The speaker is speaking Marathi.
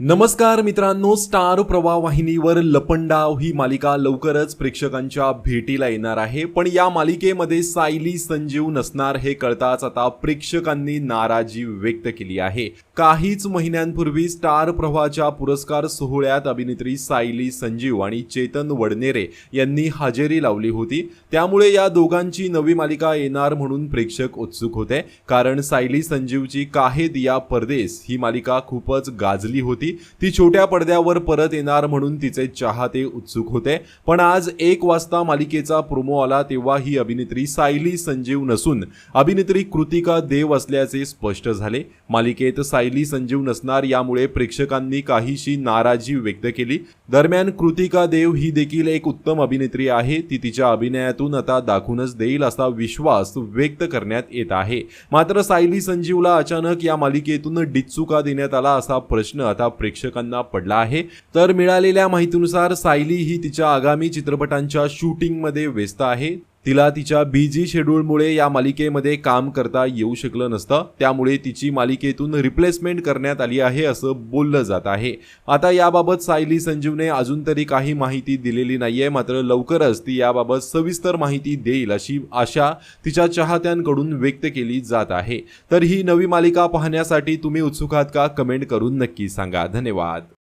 नमस्कार मित्रांनो स्टार प्रवाह वाहिनीवर लपंडाव ही मालिका लवकरच प्रेक्षकांच्या भेटीला येणार आहे. पण या मालिकेमध्ये सायली संजीव नसणार हे कळताच आता प्रेक्षकांनी नाराजी व्यक्त केली आहे. काहीच महिन्यांपूर्वी स्टार प्रवाहाच्या पुरस्कार सोहळ्यात अभिनेत्री सायली संजीव आणि चेतन वडनेरे यांनी हजेरी लावली होती. त्यामुळे या दोघांची नवी मालिका येणार म्हणून प्रेक्षक उत्सुक होते. कारण सायली संजीवची काहे दिया परदेस ही मालिका खूपच गाजली होती. ती छोट्या पडद्यावर परत येणार म्हणून तिचे चाहते उत्सुक होते. पण आज एक वाजता मालिकेचा प्रोमो आला तेव्हा ही अभिनेत्री सायली संजीव नसून अभिनेत्री कृतिका देव असल्याचे स्पष्ट झाले. मालिकेत सायली संजीव नसणार यामुळे प्रेक्षकांनी काहीशी नाराजी व्यक्त केली. दरम्यान कृतिका देव ही देखील एक उत्तम अभिनेत्री आहे. ती तिच्या अभिनयातून आता दाखवूनच देईल असा विश्वास व्यक्त करण्यात येत आहे. मात्र सायली संजीवला अचानक या मालिकेतून डिच्चुका देण्यात आला असा प्रश्न आता प्रेक्षकांना पडला आहे. तर मिळालेल्या माहितीनुसार सायली ही तिच्या आगामी चित्रपटांच्या शूटिंगमध्ये व्यस्त आहे. तिला तिच्या बिझी शेड्यूलमुळे या मालिकेमध्ये काम करता येऊ शकलं नसतं. त्यामुळे तिची मालिकेतून रिप्लेसमेंट करण्यात आली आहे असं बोललं जात आहे. आता याबाबत सायली संजीवने अजून तरी काही माहिती दिलेली नाहीये. मात्र लवकरच ती याबाबत सविस्तर माहिती देईल अशी आशा तिच्या चाहत्यांकडून व्यक्त केली जात आहे. तर ही नवी मालिका पाहण्यासाठी तुम्ही उत्सुक आहात का? कमेंट करून नक्की सांगा. धन्यवाद.